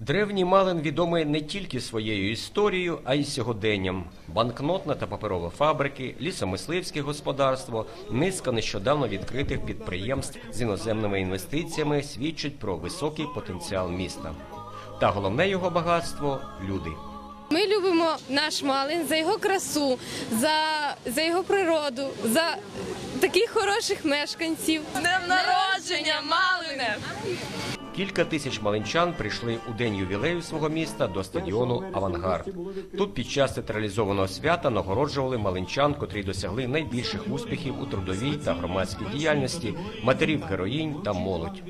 Древній Малин відомий не тільки своєю історією, а й сьогоденням. Банкнотна та паперова фабрики, лісомисливське господарство, низка нещодавно відкритих підприємств з іноземними інвестиціями свідчать про високий потенціал міста. Та головне його багатство люди. Ми любимо наш Малин за його красу, за, за його природу, за таких хороших мешканців. Днем Малине! Кілька тисяч малинчан прийшли у день ювілею свого міста до стадіону Авангард. Тут під час централізованого свята нагороджували малинчан, котрі досягли найбільших успіхів у трудовій та громадській діяльності, матерів героїнь та молодь.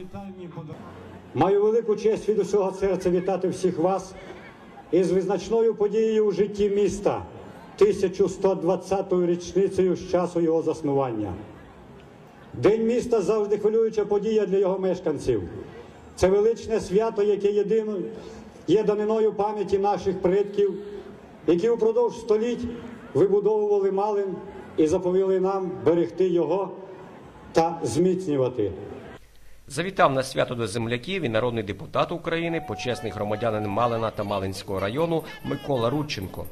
Маю велику честь від усього серця вітати всіх вас із визначною подією у житті міста 1120-ю річницею з часу його заснування. День міста завжди хвилююча подія для його мешканців. Це величне свято, яке єдино є даниною пам'яті наших предків, які упродовж століть вибудовували Малин і заповіли нам берегти його та зміцнювати. Завітав на свято до земляків і народний депутат України, почесний громадянин Малина та Малинського району Микола Рудченко.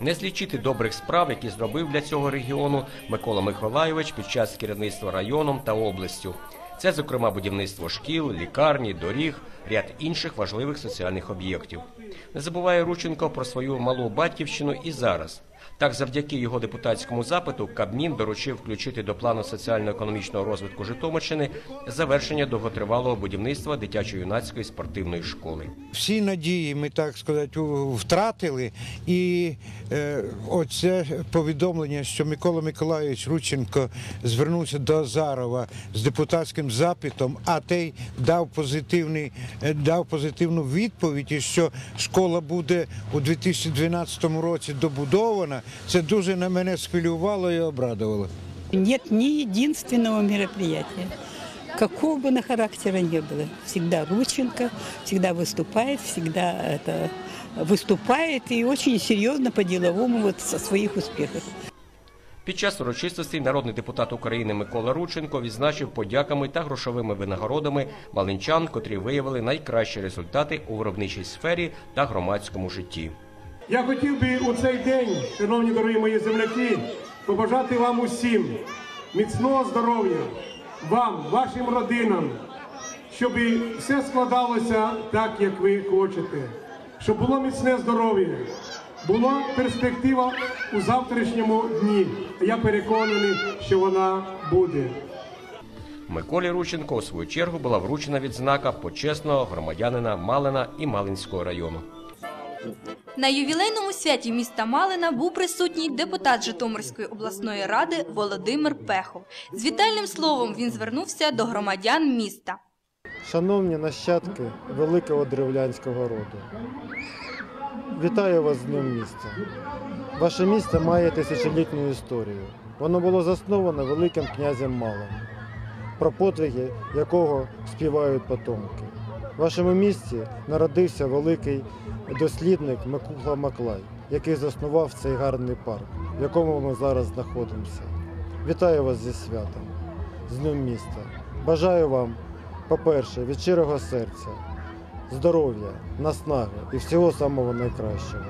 Не злічити добрих справ, які зробив для цього регіону Микола Миколайович під час керівництва районом та областю. Це, зокрема, будівництво шкіл, лікарні, доріг, ряд інших важливих соціальних об'єктів. Не забуває Рученко про свою малу батьківщину і зараз. Так, завдяки його депутатському запиту, Кабмін доручив включити до плану соціально-економічного розвитку Житомирщини завершення довготривалого будівництва дитячо-юнацької спортивної школи. всі надії ми так сказати втратили. І е, оце повідомлення, що Микола Миколайович Рученко звернувся до Азарова з депутатським запитом, а той дав позитивний е, дав позитивну відповідь, що школа буде у 2012 році добудована Це дуже на мене схвилювало і обрадувало. Нет ни единственного мероприятия, какого бы на характера ни было. Всегда Рученко, всегда выступает, всегда это выступает и очень серьезно по-деловому вот со своих успехов. Під час урочистостей народний депутат України Микола Рученко відзначив подяками та грошовими винагородами малинчан, котрі виявили найкращі результати у виробничій сфері та громадському житті. Я хотів би у цей день, шановні дорогі мої земляки, побажати вам усім міцного здоров'я, вам, вашим родинам, щоб все складалося так, як ви хочете, щоб було міцне здоров'я, була перспектива у завтрашньому дні. Я переконаний, що вона буде. Миколі Рученко у свою чергу була вручена відзнака почесного громадянина Малина і Малинського району. На ювілейному святі міста Малина був присутній депутат Житомирської обласної ради Володимир Пехов. З вітальним словом він звернувся до громадян міста. Шановні нащадки великого древлянського роду, вітаю вас з Днем міста. Ваше місто має тисячолітню історію. Воно було засноване великим князем Малим, про подвиги якого співають потомки. В вашому місті народився великий дослідник Микула Маклай, який заснував цей гарний парк, в якому ми зараз знаходимося. Вітаю вас зі святом, з Днем міста. Бажаю вам по-перше, від щирого серця, здоров'я, наснаги і всього самого найкращого.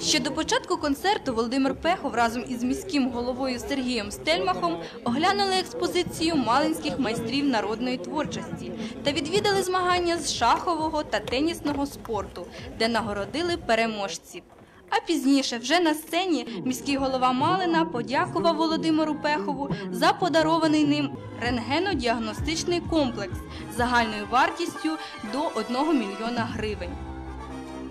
Ще до початку концерту Володимир Пехов разом із міським головою Сергієм Стельмахом оглянули експозицію малинських майстрів народної творчості та відвідали змагання з шахового та тенісного спорту, де нагородили переможців. А пізніше, вже на сцені, міський голова Малина подякував Володимиру Пехову за подарований ним рентгенодіагностичний комплекс загальною вартістю до 1 мільйона гривень.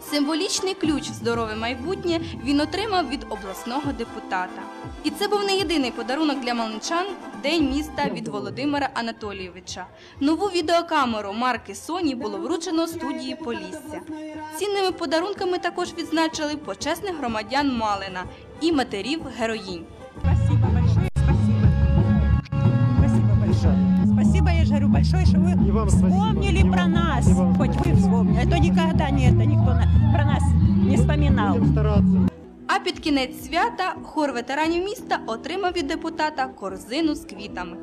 Символічний ключ в здорове майбутнє він отримав від обласного депутата. І це був не єдиний подарунок для малинчан в День міста від Володимира Анатолійовича. Нову відеокамеру марки Sony було вручено студії Полісся. Цінними подарунками також відзначили почесних громадян Малина і матерів героїнь. говорю, большое, что вы И вам спасибо. вспомнили И вам- про нас. и вам Хоть спасибо. вы вспомнили. А то никогда не это, никто на- про нас не вспоминал. Будемо старатися. А під кінець свята хор ветеранів міста отримав від депутата корзину з квітами.